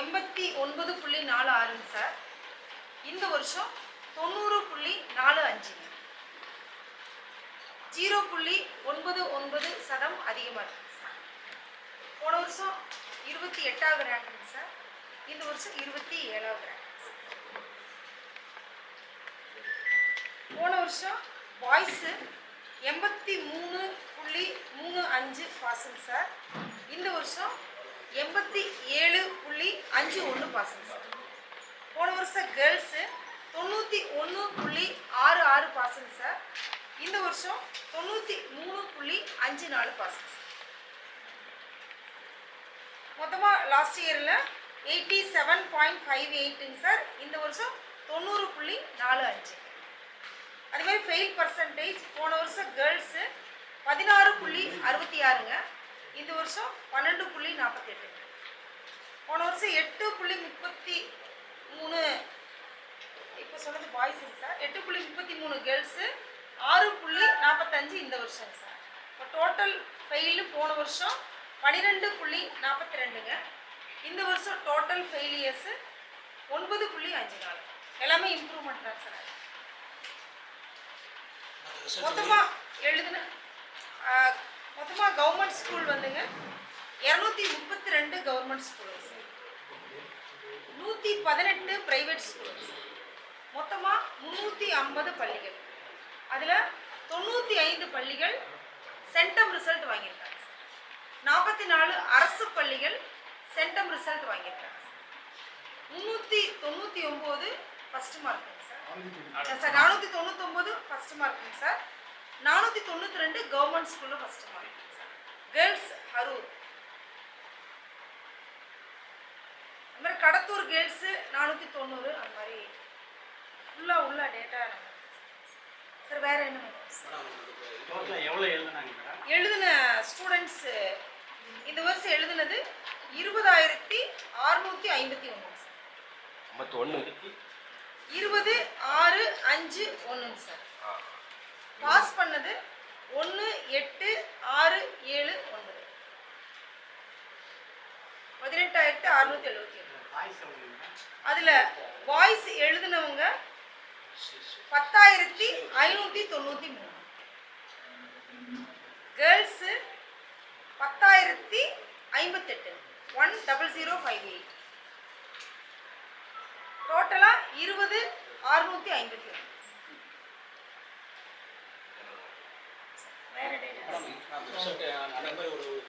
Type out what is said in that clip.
எண்பத்தி ஒன்பது புள்ளி நாலு ஆறுங்க சார். இந்த வருஷம் தொண்ணூறு புள்ளி நாலு அஞ்சுங்க ஜீரோ புள்ளி ஒன்பது ஒன்பது சதம் அதிகமாக இருக்குங்க சார். போன வருஷம் இருபத்தி எட்டாவது ரேங்க்குங்க சார். இந்த வருஷம் இருபத்தி ஏழாவது ரேங்க் போன வருஷம் பாய்ஸு எண்பத்தி மூணு புள்ளி மூணு அஞ்சு பாசுங்க சார். இந்த வருஷம் எண்பத்தி ஏழு புள்ளி அஞ்சு ஒன்று பாசங்க சார் போன வருஷம் கேர்ள்ஸு தொண்ணூற்றி ஒன்று புள்ளி ஆறு ஆறு பாசங்க சார் இந்த வருஷம் தொண்ணூற்றி மூணு புள்ளி அஞ்சு நாலு பாசங்க சார் மொத்தமாக லாஸ்ட் இயரில் எயிட்டி செவன் பாயிண்ட் ஃபைவ் எயிட்டுங்க சார் இந்த வருஷம் தொண்ணூறு புள்ளி நாலு அஞ்சு. அதுமாதிரி ஃபெயில் பர்சன்டேஜ் போன வருஷம் கேர்ள்ஸு பதினாறு புள்ளி அறுபத்தி ஆறுங்க. இந்த வருஷம் பன்னெண்டு புள்ளி நாற்பத்தெட்டுங்க போன வருஷம் எட்டு புள்ளி முப்பத்தி மூணு. இப்போ சொன்னது பாய்ஸுங்க சார் எட்டு புள்ளி முப்பத்தி மூணு கேர்ள்ஸு ஆறு புள்ளி நாற்பத்தஞ்சு இந்த வருஷங்க சார் இப்போ டோட்டல் ஃபெயிலு போன வருஷம் பன்னிரெண்டு புள்ளி நாற்பத்தி ரெண்டுங்க இந்த வருஷம் டோட்டல் ஃபெயிலியர்ஸு ஒன்பது புள்ளி அஞ்சு நாலு. எல்லாமே இம்ப்ரூவ்மெண்ட் தான் சார் மொத்தமாக எழுதுன மொத்தமாக கவர்மெண்ட் ஸ்கூல் வந்துங்க. இரநூத்தி முப்பத்தி ரெண்டு கவர்மெண்ட் ஸ்கூலுங்க சார் நூற்றி பதினெட்டு ப்ரைவேட் ஸ்கூலுங்க சார் மொத்தமாக முந்நூற்றி ஐம்பது பள்ளிகள். அதில் தொண்ணூற்றி ஐந்து பள்ளிகள் சென்டம் ரிசல்ட் வாங்கியிருக்காங்க. நாற்பத்தி நாலு அரசு பள்ளிகள் சென்டம் ரிசல்ட் வாங்கியிருக்காங்க. முந்நூற்றி தொண்ணூற்றி ஒம்பது ஃபஸ்ட்டு மார்க்குங்க சார். சார் நானூற்றி தொண்ணூத்தொம்பது ஃபஸ்ட் மார்க்குங்க சார். நானூற்றி தொண்ணூற்றி ரெண்டு கவர்மெண்ட் ஸ்கூலில் ஃபஸ்ட் மார்க்குங்க சார் கேர்ள்ஸ் அரூர் அது மாதிரி கடத்தூர் கேர்ள்ஸு நானூற்றி தொண்ணூறு அந்த மாதிரி ஃபுல்லாக உள்ள டேட்டா நம்ம சார் வேறு என்ன எழுதின ஸ்டூடெண்ட்ஸு இந்த வருஷம் எழுதுனது இருபதாயிரத்தி அறுநூற்றி ஐம்பத்தி ஒன்று. சார் இருபது ஆறு அஞ்சு ஒன்றுங்க சார். பாஸ் பண்ணது ஒன்று எட்டு ஆறு ஏழு ஒன்பது. பதினெட்டாயிரத்து அறுநூத்தி எழுபத்தி ஒன்று அதில் வாய்ஸ் எழுதினவங்க பத்தாயிரத்தி ஐநூற்றி தொண்ணூற்றி மூணு. கேர்ள்ஸு பத்தாயிரத்தி ஐம்பத்தெட்டு. One double zero five eight டோட்டலாக இருபது அறுநூற்றி ஐம்பத்தி ஒன்று. வேறு டேட்டா ரிசல்ட் அந்த ஒரு